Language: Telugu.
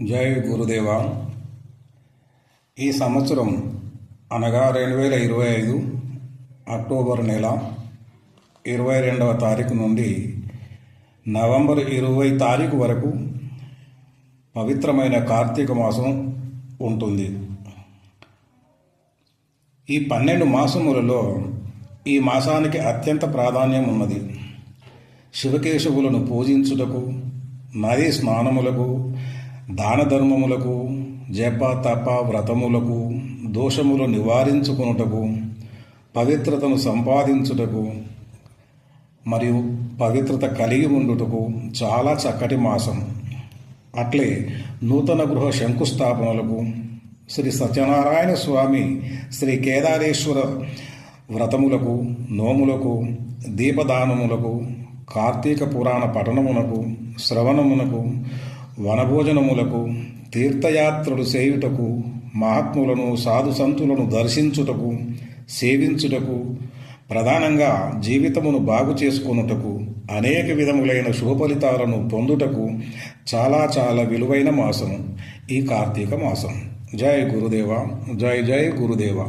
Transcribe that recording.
జై గురుదేవ. ఈ సంవత్సరం అనగా రెండు వేల ఇరవై ఐదు అక్టోబర్ నెల ఇరవై రెండవ తారీఖు నుండి నవంబర్ ఇరవై తారీఖు వరకు పవిత్రమైన కార్తీక మాసం ఉంటుంది. ఈ పన్నెండు మాసములలో ఈ మాసానికి అత్యంత ప్రాధాన్యం ఉన్నది. శివకేశవులను పూజించుటకు నదీ స్నానములకు దాన ధర్మములకు జప తప వ్రతములకు దోషములు నివారించుకొనుటకు పవిత్రతను సంపాదించుటకు మరియు పవిత్రత కలిగి ఉండుటకు చాలా చక్కటి మాసం. అట్లే నూతన గృహ శంకుస్థాపనలకు శ్రీ సత్యనారాయణ స్వామి శ్రీ కేదారేశ్వర వ్రతములకు నోములకు దీపదానములకు కార్తీక పురాణ పఠనమునకు శ్రవణమునకు వనభోజనములకు తీర్థయాత్రలు చేయుటకు మహాత్ములను సాధు సంతులను దర్శించుటకు సేవించుటకు ప్రధానంగా జీవితమును బాగు చేసుకొనుటకు అనేక విధములైన శుభఫలితాలను పొందుటకు చాలా చాలా విలువైన మాసం ఈ కార్తీక మాసం. జై గురుదేవ జై జై గురుదేవ.